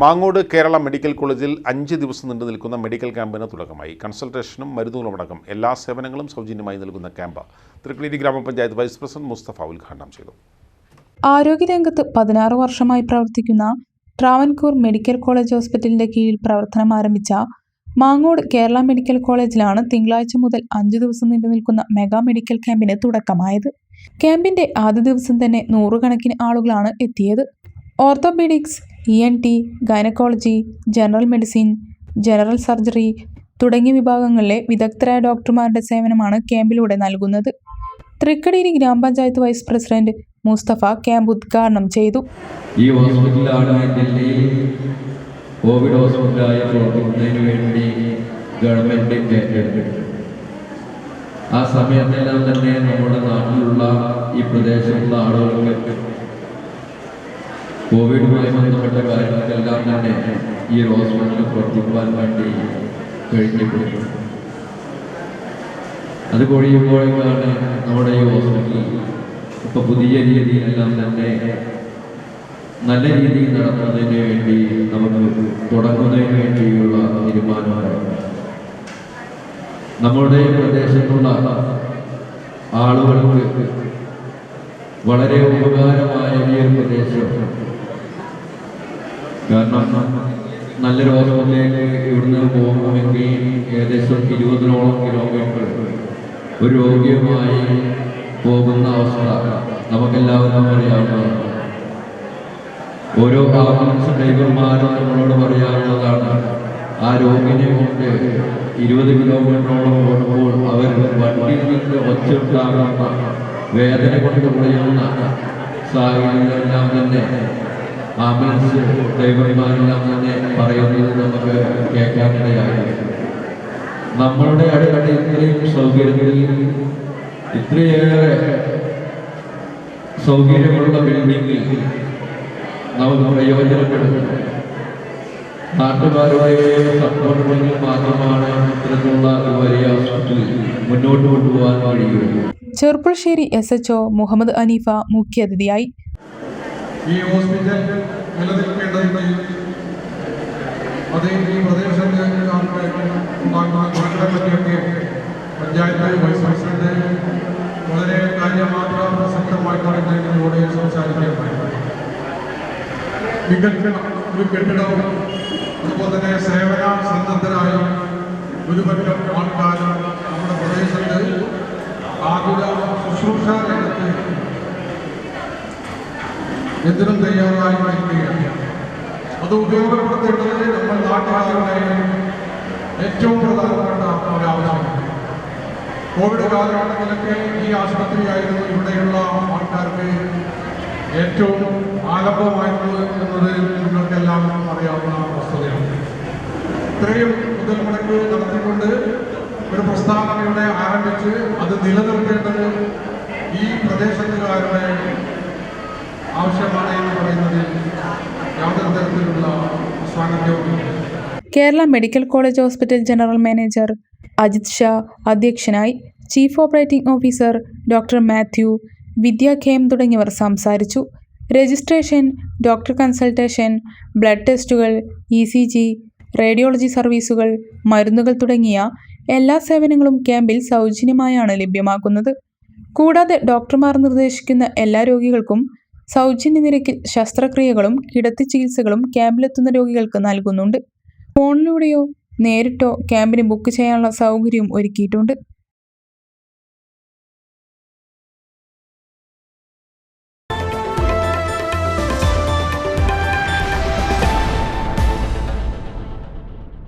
Mangode Kerala medical കോളേജിൽ അഞ്ച് ദിവസം നീണ്ടു നിൽക്കുന്ന മെഡിക്കൽ ക്യാമ്പിന് തുടക്കമായി. കൺസൾട്ടേഷനും മരുന്നുകളും അടക്കം എല്ലാ സേവനങ്ങളും സൗജന്യമായി നൽകുന്ന ക്യാമ്പ് തൃക്കളേരി ഗ്രാമപഞ്ചായത്ത് വൈസ് പ്രസിഡന്റ് മുസ്തഫ ഉദ്ഘാടനം ചെയ്തു. ആരോഗ്യരംഗത്ത് പതിനാറ് വർഷമായി പ്രവർത്തിക്കുന്ന ട്രാവൻകൂർ മെഡിക്കൽ കോളേജ് ഹോസ്പിറ്റലിന്റെ കീഴിൽ പ്രവർത്തനം ആരംഭിച്ച മാങ്ങോട് കേരള മെഡിക്കൽ കോളേജിലാണ് തിങ്കളാഴ്ച മുതൽ അഞ്ചു ദിവസം നീണ്ടു നിൽക്കുന്ന മെഗാ മെഡിക്കൽ ക്യാമ്പിന് തുടക്കമായത്. ക്യാമ്പിന്റെ ആദ്യ ദിവസം തന്നെ നൂറുകണക്കിന് ആളുകളാണ് എത്തിയത്. Orthopaedics E N T gynaecology general medicine general surgery തുടങ്ങിയ വിഭാഗങ്ങളിലെ വിദഗ്ധരായ ഡോക്ടർമാരുടെ സേവനമാണ് ക്യാമ്പിലൂടെ നൽകുന്നത്. തൃക്കടീരി ഗ്രാമപഞ്ചായത്ത് വൈസ് പ്രസിഡന്റ് മുസ്തഫ ക്യാമ്പ് ഉദ്ഘാടനം ചെയ്തു. ഈ ഹോസ്പിറ്റലാണ് ഡൽഹിയിൽ കോവിഡ് ഹോസ്പിറ്റലായി പ്രവർത്തിക്കുന്നതിന് വേണ്ടി ഗവൺമെന്റ് ആ സമയത്തെല്ലാം തന്നെ നമ്മുടെ നാട്ടിലുള്ള ഈ പ്രദേശത്തുള്ള ആളുകൾക്ക് കോവിഡുമായി ബന്ധപ്പെട്ട കാര്യങ്ങൾക്കെല്ലാം തന്നെ ഈ ഒരു ഹോസ്പിറ്റലിൽ പ്രവർത്തിക്കുവാൻ വേണ്ടി കഴിഞ്ഞിട്ടുണ്ട്. അത് കൊഴിയുമ്പോഴേക്കാണ് നമ്മുടെ ഈ ഹോസ്പിറ്റൽ ഇപ്പൊ പുതിയ രീതിയിലെല്ലാം തന്നെ നല്ല രീതിയിൽ നടത്തുന്നതിന് വേണ്ടി നമുക്ക് തുടങ്ങുന്നതിന് വേണ്ടിയുള്ള തീരുമാനമാണ്. നമ്മുടെ പ്രദേശത്തുള്ള ആളുകൾക്ക് വളരെ ഉപകാരമായ ഈ ഒരു പ്രദേശം കാരണം നല്ലൊരു ഹോസ്പിറ്റലിലേക്ക് ഇവിടുന്ന് പോകണമെങ്കിൽ ഏകദേശം ഇരുപതിനോളം കിലോമീറ്റർ ഒരു രോഗിയുമായി പോകുന്ന അവസ്ഥ നമുക്കെല്ലാവരും അറിയാവുന്നതാണ്. ഓരോ ആംബുലൻസ് ഡ്രൈവർമാരും നമ്മളോട് പറയാനുള്ളതാണ് ആ രോഗിനെ കൊണ്ട് ഇരുപത് കിലോമീറ്ററോളം പോകുമ്പോൾ അവർ വണ്ടിയിൽ നിന്ന് ഒച്ചുണ്ടാകുന്ന വേദന കൊണ്ട് കുറയുന്ന സാഹചര്യങ്ങളെല്ലാം തന്നെ ആംബുലൻസ് ഡ്രൈവർമാരെല്ലാം തന്നെ പറയുന്നത് നമുക്ക് കേൾക്കാനിടയായി. നമ്മളുടെ അടുത്ത് ഇത്രയും സൗകര്യങ്ങളിൽ ഇത്രയേറെ സൗകര്യമുള്ള ബിൽഡിങ്ങിൽ നമുക്ക് പ്രയോജനപ്പെടുന്നു നാട്ടുകാരുടെ സപ്പോർട്ടുകളിൽ മാത്രമാണ് ഇത്തരത്തിലുള്ള വലിയ ഹോസ്പിറ്റൽ മുന്നോട്ട് കൊണ്ടുപോകാൻ കഴിയുള്ളൂ ചെറുപ്പുളശ്ശേരി എസ് എച്ച് മുഹമ്മദ് അനീഫ മുഖ്യാതിഥിയായി ഈ ഹോസ്പിറ്റൽ നിലനിൽക്കേണ്ടതിൽ അത് ഈ പ്രദേശത്തെ ഉണ്ടാകുന്ന ഗുണങ്ങളെ പറ്റിയൊക്കെ പഞ്ചായത്ത് വൈസ് പ്രസിഡന്റ് വളരെ കാര്യമാത്ര പ്രസക്തമായിട്ടാണ് ഇതിലൂടെ സംസാരിക്കുകയുണ്ടായി മികച്ച ഒരു കെട്ടിടവും അതുപോലെ തന്നെ സേവന സന്നദ്ധരായ ഒരുപറ്റം ആൾക്കാരും എന്തിനും തയ്യാറായി വരികയാണ് അത് ഉപയോഗപ്പെടുത്തേണ്ടത് നമ്മൾ നാട്ടുകാരുടെ ഏറ്റവും പ്രധാനപ്പെട്ട ഒരു ആവശ്യമാണ് കോവിഡ് കാലഘട്ടത്തിലൊക്കെ ഈ ആശുപത്രിയായിരുന്നു ഇവിടെയുള്ള ആൾക്കാർക്ക് ഏറ്റവും ആലംബമായിരുന്നത് എന്നത് നിങ്ങൾക്കെല്ലാം അറിയാവുന്ന വസ്തുതയാണ് ഇത്രയും മുതൽ മുടക്ക് നടത്തിക്കൊണ്ട് ഒരു പ്രസ്താവന ഇവിടെ ആരംഭിച്ച് അത് നിലനിർത്തേണ്ടത് ഈ പ്രദേശത്തുകാരുടെ എന്ന് സ്വാഗതവും Kerala medical college hospital general manager Ajith Shah അധ്യക്ഷനായി chief operating officer doctor Mathew വിദ്യാഖേം തുടങ്ങിയവർ സംസാരിച്ചു. രജിസ്ട്രേഷൻ ഡോക്ടർ കൺസൾട്ടേഷൻ ബ്ലഡ് ടെസ്റ്റുകൾ ഇ സി ജി റേഡിയോളജി സർവീസുകൾ മരുന്നുകൾ തുടങ്ങിയ എല്ലാ സേവനങ്ങളും ക്യാമ്പിൽ സൗജന്യമായാണ് ലഭ്യമാക്കുന്നത്. കൂടാതെ ഡോക്ടർമാർ നിർദ്ദേശിക്കുന്ന എല്ലാ രോഗികൾക്കും സൗജന്യ നിരക്കിൽ ശസ്ത്രക്രിയകളും കിടത്തി ചികിത്സകളും ക്യാമ്പിലെത്തുന്ന രോഗികൾക്ക് നൽകുന്നുണ്ട്. ഫോണിലൂടെയോ നേരിട്ടോ ക്യാമ്പിന് ബുക്ക് ചെയ്യാനുള്ള സൗകര്യവും ഒരുക്കിയിട്ടുണ്ട്.